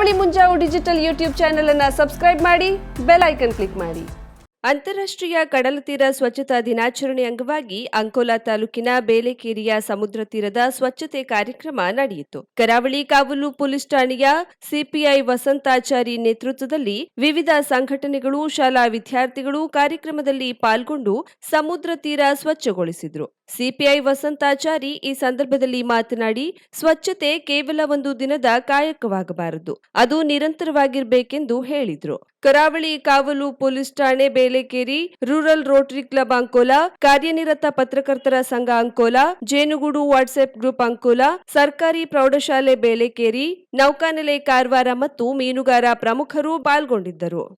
Karavali Munjavu digital YouTube channel ಅನ್ನು subscribe ಮಾಡಿ, bell icon click ಮಾಡಿ. ಅಂತಾರಾಷ್ಟ್ರೀಯ ಕಡಲ ತೀರ ಸ್ವಚ್ಛತಾ ದಿನಾಚರಣೆ ಅಂಗವಾಗಿ ಅಂಕೋಲಾ ತಾಲೂಕಿನ ಬೇಲೆಕೇರಿಯ ಸಮುದ್ರ ತೀರದ ಸ್ವಚ್ಛತೆ ಕಾರ್ಯಕ್ರಮ ನಡೆಯಿತು. ಕರಾವಳಿ ಕಾವಲು ಪೊಲೀಸ್ ಠಾಣೆಯ ಸಿಪಿಐ ವಸಂತಾಚಾರಿ ನೇತೃತ್ವದಲ್ಲಿ ವಿವಿಧ ಸಂಘಟನೆಗಳು, ಶಾಲಾ ವಿದ್ಯಾರ್ಥಿಗಳು ಕಾರ್ಯಕ್ರಮದಲ್ಲಿ ಪಾಲ್ಗೊಂಡು ಸಮುದ್ರ ತೀರ ಸ್ವಚ್ಛಗೊಳಿಸಿದ್ರು. ಸಿಪಿಐ ವಸಂತಾಚಾರಿ ಈ ಸಂದರ್ಭದಲ್ಲಿ ಮಾತನಾಡಿ, ಸ್ವಚ್ಛತೆ ಕೇವಲ ಒಂದು ದಿನದ ಕಾಯಕವಾಗಬಾರದು. ಅದು ನಿರಂತರವಾಗಿರಬೇಕೆಂದು ಹೇಳಿದರು. ಕರಾವಳಿ ಕಾವಲು ಪೊಲೀಸ್ ಠಾಣೆ Belekeri, rural rotary club Ankola, ಕಾರ್ಯನಿರತ ಪತ್ರಕರ್ತರ ಸಂಘ ಅಂಕೋಲಾ, ಜೇನುಗೂಡು ವಾಟ್ಸ್ಆಪ್ ಗ್ರೂಪ್ ಅಂಕೋಲಾ, ಸರ್ಕಾರಿ ಪ್ರೌಢಶಾಲೆ ಬೇಲೆಕೇರಿ, ನೌಕಾನೆಲೆ ಕಾರವಾರ ಮತ್ತು ಮೀನುಗಾರ ಪ್ರಮುಖರು ಪಾಲ್ಗೊಂಡಿದ್ದರು.